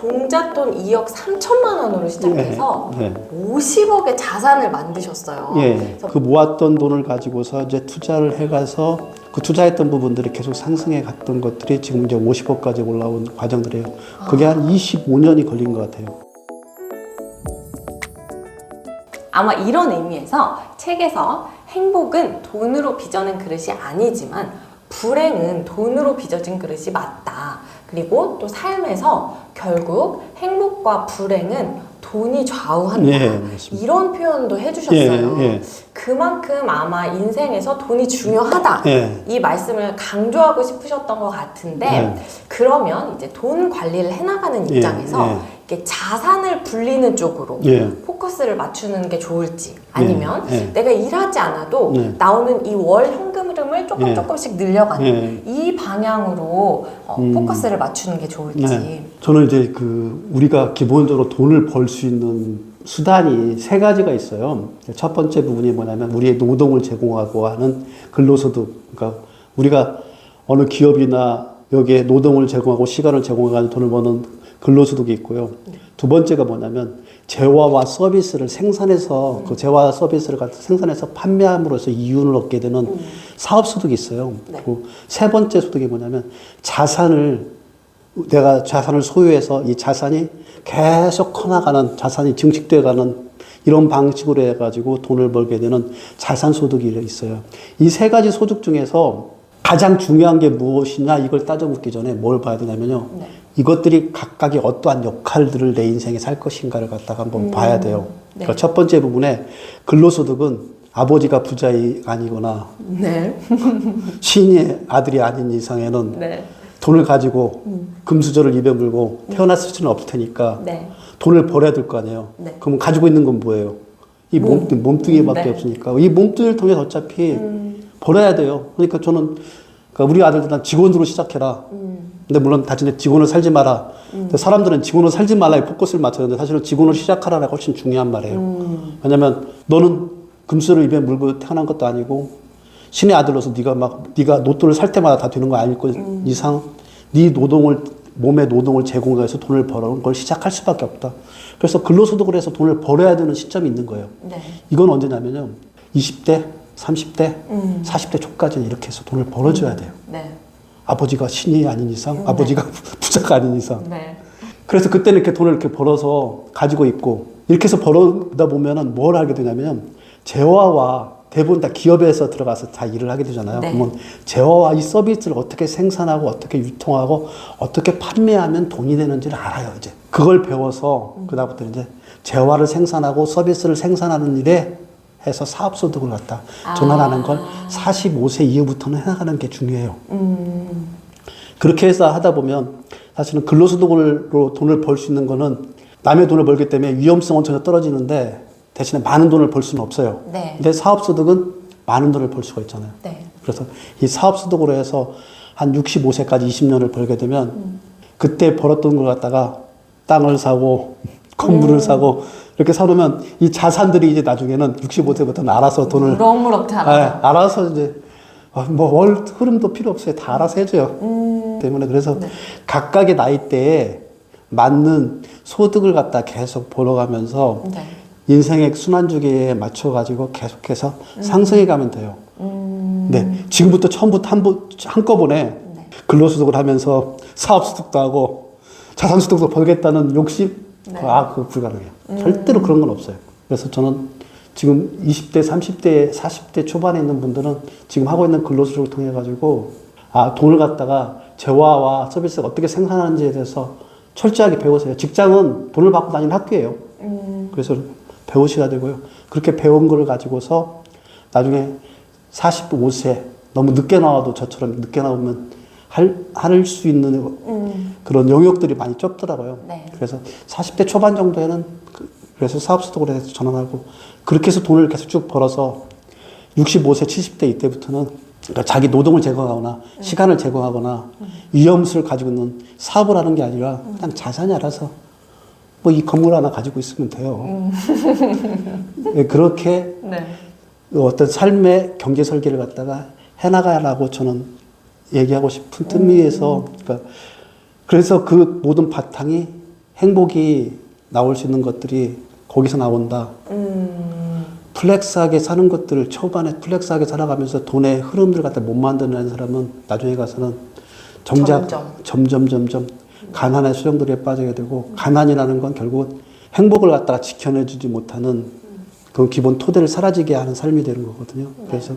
종잣돈 2억 3천만 원으로 시작해서 네. 50억의 자산을 만드셨어요. 예. 그래서 그 모았던 돈을 가지고서 이제 투자를 해가서 그 투자했던 부분들이 계속 상승해 갔던 것들이 지금 이제 50억까지 올라온 과정들이에요. 그게 한 25년이 걸린 것 같아요. 아마 이런 의미에서 책에서 행복은 돈으로 빚어낸 그릇이 아니지만 불행은 돈으로 빚어진 그릇이 맞다. 그리고 또 삶에서 결국 행복과 불행은 돈이 좌우한다. 예. 이런 표현도 해주셨어요. 예, 예. 그만큼 아마 인생에서 돈이 중요하다. 예. 이 말씀을 강조하고 싶으셨던 것 같은데 네. 그러면 이제 돈 관리를 해나가는 예, 입장에서 예. 이렇게 자산을 불리는 쪽으로 예. 포커스를 맞추는 게 좋을지 아니면 예, 예. 내가 일하지 않아도 예. 나오는 이 월 현금 흐름을 조금 예. 조금씩 늘려가는 예. 이 방향으로 어, 음. 포커스를 맞추는 게 좋을지 네. 저는 이제 그 우리가 기본적으로 돈을 벌 수 있는 수단이 세 가지가 있어요. 첫 번째 부분이 뭐냐면 우리의 노동을 제공하고 하는 근로소득. 그러니까 우리가 어느 기업이나 여기에 노동을 제공하고 시간을 제공하는 돈을 버는 근로소득이 있고요. 두 번째가 뭐냐면 재화와 서비스를 생산해서 그 재화와 서비스를 생산해서 판매함으로써 이윤을 얻게 되는 사업 소득이 있어요. 네. 그리고 세 번째 소득이 뭐냐면 자산을 내가 자산을 소유해서 이 자산이 계속 커나가는 자산이 증식돼가는 이런 방식으로 해가지고 돈을 벌게 되는 자산 소득이 있어요. 이 세 가지 소득 중에서 가장 중요한 게 무엇이냐 이걸 따져 묻기 전에 뭘 봐야 되냐면요. 네. 이것들이 각각의 어떠한 역할들을 내 인생에 살 것인가를 갖다가 한번 봐야 돼요. 네. 그러니까 첫 번째 부분에 근로소득은 아버지가 부자이 아니거나 네. 신의 아들이 아닌 이상에는 네. 돈을 가지고 금수저를 입에 물고 태어났을 수는 없을 테니까 네. 돈을 벌어야 될 거 아니에요. 네. 그럼 가지고 있는 건 뭐예요? 이 몸, 몸뚱이밖에 네. 없으니까 이 몸뚱이를 통해서 어차피 벌어야 돼요. 그러니까 저는 그러니까 우리 아들들 난 직원으로 시작해라. 근데 물론 다진에 직원을 살지 마라. 근데 사람들은 직원으로 살지 말라에 포커스를 맞추는데 사실은 직원으로 시작하라가 훨씬 중요한 말이에요. 왜냐면 너는 금수를 입에 물고 태어난 것도 아니고 신의 아들로서 네가 막 네가 로또를 살 때마다 다 되는 거 아닐 거 이상 네 노동을 몸의 노동을 제공해서 돈을 벌어온 걸 시작할 수밖에 없다. 그래서 근로소득을 해서 돈을 벌어야 되는 시점이 있는 거예요. 네. 이건 언제냐면요. 20대, 30대, 40대 초까지는 이렇게 해서 돈을 벌어줘야 돼요. 네. 아버지가 신이 아닌 이상, 아버지가 부자가 아닌 이상. 네. 그래서 그때는 이렇게 돈을 이렇게 벌어서 가지고 있고 이렇게 해서 벌어다 보면은 뭘 하게 되냐면 재화와 대부분 다 기업에서 들어가서 다 일을 하게 되잖아요. 네. 그러면 재화와 이 서비스를 어떻게 생산하고 어떻게 유통하고 어떻게 판매하면 돈이 되는지를 알아요, 이제. 그걸 배워서 그다음부터 이제 재화를 생산하고 서비스를 생산하는 일에 해서 사업 소득을 갖다 전환하는 걸 45세 이후부터는 해나가는 게 중요해요. 그렇게 해서 하다 보면 사실은 근로소득으로 돈을 벌 수 있는 거는 남의 돈을 벌기 때문에 위험성은 전혀 떨어지는데 대신에 많은 돈을 벌 수는 없어요. 네. 근데 사업소득은 많은 돈을 벌 수가 있잖아요. 네. 그래서 이 사업소득으로 해서 한 65세까지 20년을 벌게 되면 그때 벌었던 걸 갖다가 땅을 사고 건물을 사고 이렇게 사놓으면 이 자산들이 이제 나중에는 65세부터는 알아서 돈을 무럭무럭 자라. 아, 알아서 이제 뭐월 흐름도 필요 없어요. 다 알아서 해줘요. 음. 때문에 그래서 네. 각각의 나이대에 맞는 소득을 갖다 계속 벌어가면서 네. 인생의 순환주기에 맞춰가지고 계속해서 음. 상승해 가면 돼요. 네. 지금부터 처음부터 한, 번- 한꺼번에 네. 근로소득을 하면서 사업소득도 하고 자산소득도 벌겠다는 욕심, 네. 아, 그거 불가능해요. 음. 절대로 그런 건 없어요. 그래서 저는 지금 20대, 30대, 40대 초반에 있는 분들은 지금 하고 있는 근로소득을 통해 가지고 아, 돈을 갖다가 재화와 서비스가 어떻게 생산하는지에 대해서 철저하게 배우세요. 직장은 돈을 받고 다니는 학교예요. 음. 그래서 배우셔야 되고요. 그렇게 배운 걸 가지고서 나중에 45세 너무 늦게 나와도 저처럼 늦게 나오면 할, 할수 있는 음. 그런 영역들이 많이 좁더라고요. 네. 그래서 40대 초반 정도에는 그, 래서 사업소득으로 해서 전환하고 그렇게 해서 돈을 계속 쭉 벌어서 65세, 70대 이때부터는 그러니까 자기 노동을 제공하거나 시간을 제공하거나 위험수를 가지고 있는 사업을 하는 게 아니라 그냥 자산이 알아서 뭐 이 건물 하나 가지고 있으면 돼요. 예, 그렇게 네. 어떤 삶의 경제 설계를 갖다가 해나가라고 저는 얘기하고 싶은 뜻미에서 그러니까 그래서 그 모든 바탕이 행복이 나올 수 있는 것들이 거기서 나온다. 음, 플렉스하게 사는 것들을 초반에 플렉스하게 살아가면서 돈의 흐름들 갖다 못 만드는 사람은 나중에 가서는 정작 점점. 점점 점점 가난의 수렁들에 빠지게 되고 가난이라는 건 결국 행복을 갖다가 지켜내주지 못하는 그 기본 토대를 사라지게 하는 삶이 되는 거거든요. 그래서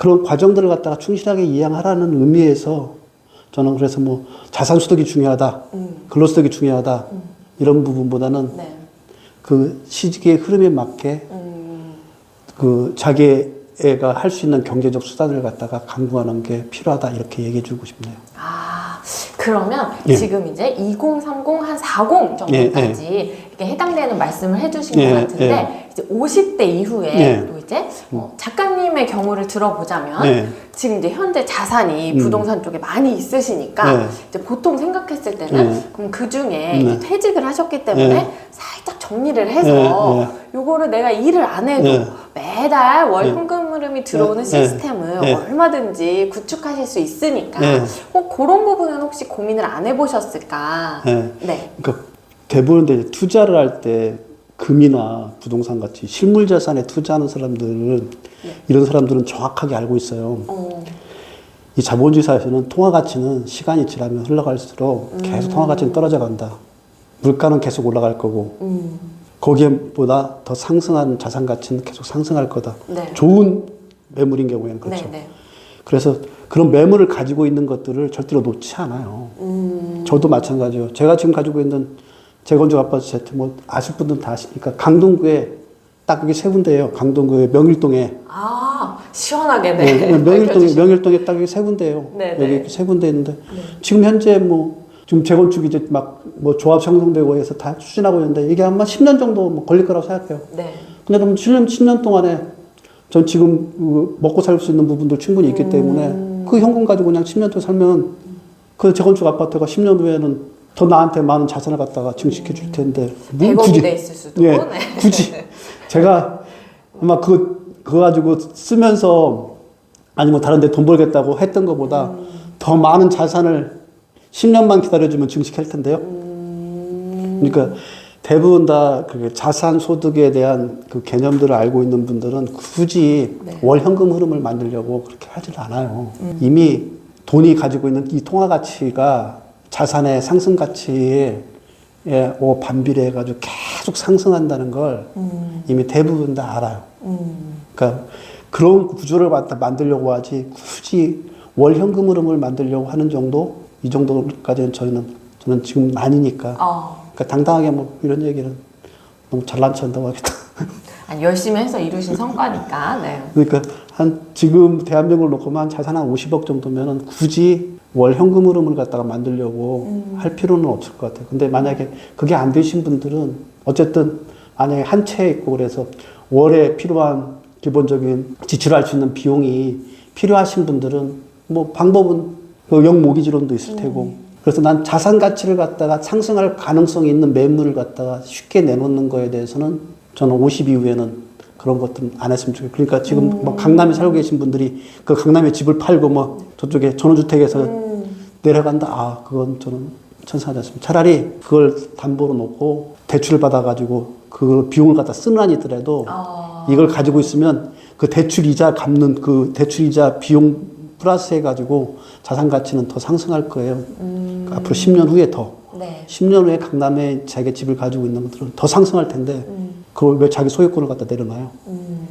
그런 과정들을 갖다가 충실하게 이행하라는 의미에서 저는 그래서 뭐 자산 소득이 중요하다, 근로 소득이 중요하다 이런 부분보다는 네. 그 시기의 흐름에 맞게 음, 그 자기 애가 할 수 있는 경제적 수단을 갖다가 강구하는 게 필요하다 이렇게 얘기해 주고 싶네요. 아, 그러면 예. 지금 이제 2030, 한 40 정도까지 이렇게 해당되는 말씀을 해주신 예, 것 같은데, 예. 이제 50대 이후에 예. 또 이제 어, 작가님의 경우를 들어보자면, 예. 지금 이제 현재 자산이 음. 부동산 쪽에 많이 있으시니까, 네. 이제 보통 생각했을 때는, 네. 그럼 그 중에 네. 이제 퇴직을 하셨기 때문에 네. 살짝 정리를 해서, 네, 요거를 내가 일을 안 해도 네. 매달 월 네. 흐름이 들어오는 네. 시스템을 네. 얼마든지 구축하실 수 있으니까 네. 어, 그런 부분은 혹시 고민을 안 해보셨을까? 네. 네. 그러니까 대부분 이제 투자를 할 때 금이나 부동산 같이 실물 자산에 투자하는 사람들은 네. 이런 사람들은 정확하게 알고 있어요. 어, 이 자본주의 사회에서는 통화 가치는 시간이 지나면 흘러갈수록 계속 통화 가치는 떨어져 간다. 물가는 계속 올라갈 거고 음, 거기에보다 더 상승한 자산 가치는 계속 상승할 거다. 네. 좋은 매물인 경우에는 그렇죠. 네, 네. 그래서 그런 매물을 가지고 있는 것들을 절대로 놓지 않아요. 음, 저도 마찬가지요. 제가 지금 가지고 있는 재건축 아파트 세트 뭐 아실 분들은 다 아시니까 강동구에 딱 여기 세 군데예요. 강동구에 명일동에 아, 시원하게 네. 네, 명일동에 명일동에 딱 여기 세 군데예요. 네, 여기 네. 세 군데 있는데 지금 현재 뭐 지금 재건축 이제 막 뭐 조합 형성되고 해서 다 추진하고 있는데 이게 아마 10년 정도 뭐 걸릴 거라고 생각해요. 네. 근데 그럼 10년, 10년 동안에 전 지금 그 먹고 살 수 있는 부분들 충분히 있기 때문에 그 현금 가지고 그냥 10년 동안 살면 그 재건축 아파트가 10년 후에는 더 나한테 많은 자산을 갖다가 증식해 줄 텐데 뭐 100억이 굳이 돼 있을 수도. 예, 네. 굳이 제가 아마 그 그거 가지고 쓰면서 아니면 다른 데 돈 벌겠다고 했던 것보다 더 많은 자산을 10년만 기다려주면 증식할 텐데요. 그러니까 대부분 다 그 자산 소득에 대한 그 개념들을 알고 있는 분들은 굳이 네. 월 현금 흐름을 만들려고 그렇게 하질 않아요. 이미 돈이 가지고 있는 이 통화 가치가 자산의 상승 가치에 예, 어, 반비례해 가지고 계속 상승한다는 걸 이미 대부분 다 알아요. 그러니까 그런 구조를 갖다 만들려고 하지 굳이 월 현금 흐름을 만들려고 하는 정도 이 정도까지는 저희는 저는 지금 아니니까 어, 그러니까 당당하게 뭐 이런 얘기는 너무 잘난 척한다고 하겠다. 아니, 열심히 해서 이루신 성과니까. 네. 그러니까 한 지금 대한민국을 놓고만 자산 한 50억 정도면은 굳이 월 현금 흐름을 갖다가 만들려고 할 필요는 없을 것 같아요. 근데 만약에 그게 안 되신 분들은 어쨌든 만약에 한 채에 있고 그래서 월에 필요한 기본적인 지출할 수 있는 비용이 필요하신 분들은 뭐 방법은 그 영모기지론도 있을 테고 그래서 난 자산 가치를 갖다가 상승할 가능성이 있는 매물을 갖다가 쉽게 내놓는 거에 대해서는 저는 50 이후에는 그런 것들은 안 했으면 좋겠어요. 그러니까 지금 뭐 강남에 살고 계신 분들이 그 강남에 집을 팔고 뭐 저쪽에 전원주택에서 내려간다. 아, 그건 저는 찬성하지 않습니다. 차라리 그걸 담보로 놓고 대출을 받아가지고 그 비용을 갖다 쓰는 한이더라도 어, 이걸 가지고 있으면 그 대출 이자 갚는 그 대출 이자 비용 플러스 해가지고 자산 가치는 더 상승할 거예요. 그러니까 앞으로 10년 후에 더. 네. 10년 후에 강남에 자기 집을 가지고 있는 것들은 더 상승할 텐데 그걸 왜 자기 소유권을 갖다 내려놔요?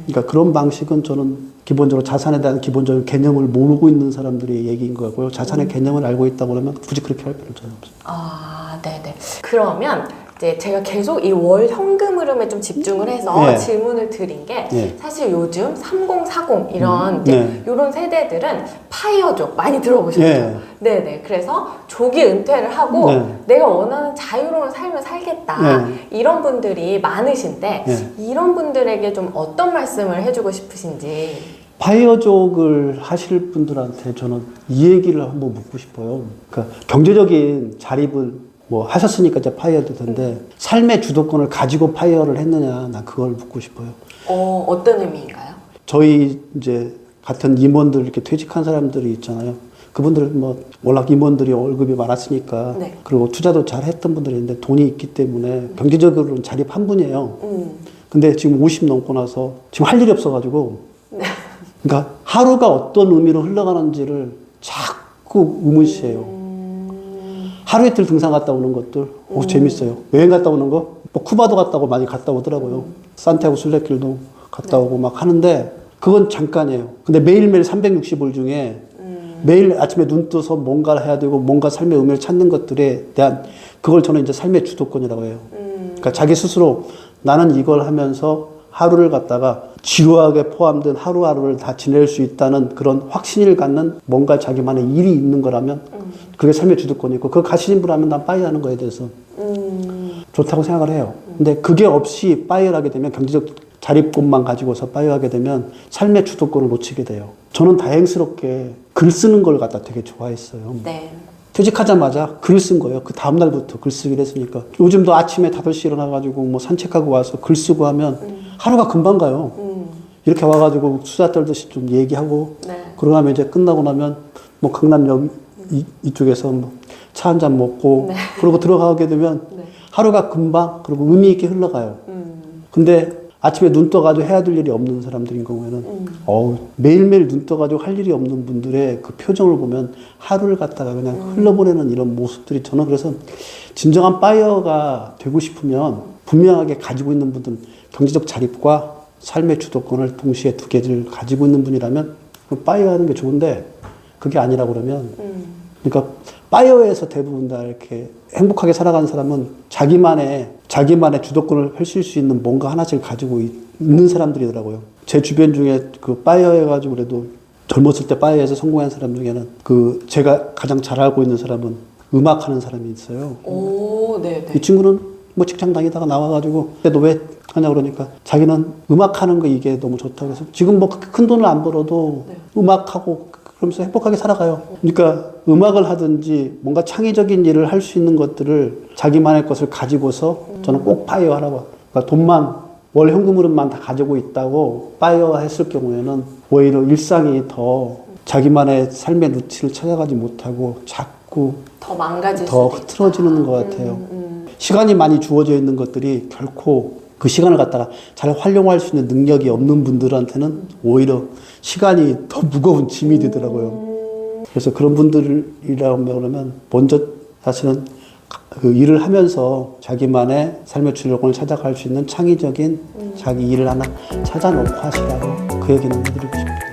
그러니까 그런 방식은 저는 기본적으로 자산에 대한 기본적인 개념을 모르고 있는 사람들의 얘기인 거고요. 자산의 개념을 알고 있다고 그러면 굳이 그렇게 할 필요는 전혀 없어요. 아, 네네. 그러면 이제 제가 계속 이 월 현금 흐름에 좀 집중을 해서 네. 질문을 드린 게 네. 사실 요즘 3040 이런 음, 이제 네. 이런 세대들은 파이어족 많이 들어보셨죠? 네. 네네. 그래서 조기 은퇴를 하고 네. 내가 원하는 자유로운 삶을 살겠다 네. 이런 분들이 많으신데 네. 이런 분들에게 좀 어떤 말씀을 해주고 싶으신지. 파이어족을 하실 분들한테 저는 이 얘기를 한번 묻고 싶어요. 그러니까 경제적인 자립을 뭐 하셨으니까 이제 파이어도 텐데 삶의 주도권을 가지고 파이어를 했느냐 난 그걸 묻고 싶어요. 어, 어떤 의미인가요? 저희 이제 같은 임원들 이렇게 퇴직한 사람들이 있잖아요. 그분들은 뭐 워낙 임원들이 월급이 많았으니까 네. 그리고 투자도 잘 했던 분들인데 돈이 있기 때문에 경제적으로는 자립한 분이에요. 음. 근데 지금 50 넘고 나서 지금 할 일이 없어가지고 그러니까 하루가 어떤 의미로 흘러가는지를 자꾸 의문시해요. 하루 이틀 등산 갔다 오는 것들 오 재밌어요. 여행 갔다 오는 거, 뭐 쿠바도 갔다 오고 많이 갔다 오더라고요. 산티아고 순례길도 갔다 오고 막 하는데 그건 잠깐이에요. 근데 매일매일 365일 중에 매일 아침에 눈 떠서 뭔가를 해야 되고 뭔가 삶의 의미를 찾는 것들에 대한 그걸 저는 이제 삶의 주도권이라고 해요. 그러니까 자기 스스로 나는 이걸 하면서 하루를 갖다가 지루하게 포함된 하루하루를 다 지낼 수 있다는 그런 확신을 갖는 뭔가 자기만의 일이 있는 거라면 그게 삶의 주도권이고 그걸 가시는 분라면 난 빠이하는 거에 대해서 좋다고 생각을 해요. 근데 그게 없이 빠이를 하게 되면 경제적 자립권만 가지고서 빠이하게 되면 삶의 주도권을 놓치게 돼요. 저는 다행스럽게 글 쓰는 걸 갖다 되게 좋아했어요. 네. 퇴직하자마자 글쓴 거예요. 그 다음날부터 글 쓰기로 했으니까. 요즘도 아침에 5시 일어나가지고 뭐 산책하고 와서 글 쓰고 하면 하루가 금방 가요. 이렇게 와가지고 수다 떨듯이 좀 얘기하고 네. 그러고 나면 이제 끝나고 나면 뭐 강남역 이, 이쪽에서 뭐 차 한 잔 먹고 그러고 들어가게 되면 네. 하루가 금방 그리고 의미 있게 흘러가요. 음. 근데 아침에 눈 떠가지고 해야 될 일이 없는 사람들인 경우에는 음. 어우, 매일매일 눈 떠가지고 할 일이 없는 분들의 그 표정을 보면 하루를 갖다가 그냥 음. 흘러보내는 이런 모습들이 저는 그래서 진정한 파이어가 되고 싶으면 분명하게 가지고 있는 분들은 경제적 자립과 삶의 주도권을 동시에 두 개를 가지고 있는 분이라면 파이어 하는 게 좋은데 그게 아니라 그러면 음. 그러니까 파이어에서 대부분 다 이렇게 행복하게 살아가는 사람은 자기만의 자기만의 주도권을 펼칠 수 있는 뭔가 하나씩 가지고 있- 있는 사람들이더라고요. 제 주변 중에 그 파이어 해가지고 그래도 젊었을 때 파이어에서 성공한 사람 중에는 그 제가 가장 잘 알고 있는 사람은 음악하는 사람이 있어요. 오, 네, 네. 이 친구는 뭐 직장 다니다가 나와가지고 근데 너 왜 하냐 그러니까 자기는 음악하는 거 이게 너무 좋다고 해서 지금 뭐 큰 돈을 안 벌어도 네. 음악하고 그러면서 행복하게 살아가요. 그러니까 음악을 하든지 뭔가 창의적인 일을 할 수 있는 것들을 자기만의 것을 가지고서 저는 꼭 파이어 하라고. 그러니까 돈만 월 현금으로만 다 가지고 있다고 파이어 했을 경우에는 오히려 일상이 더 자기만의 삶의 루틴을 찾아가지 못하고 자꾸 더 망가질 더. 흐트러지는 것 같아요. 음, 음. 시간이 많이 주어져 있는 것들이 결코 그 시간을 갖다가 잘 활용할 수 있는 능력이 없는 분들한테는 오히려 시간이 더 무거운 짐이 되더라고요. 그래서 그런 분들이라고 그러면 먼저 사실은 그 일을 하면서 자기만의 삶의 주도권을 찾아갈 수 있는 창의적인 자기 일을 하나 찾아놓고 하시라고 그 얘기는 해드리고 싶습니다.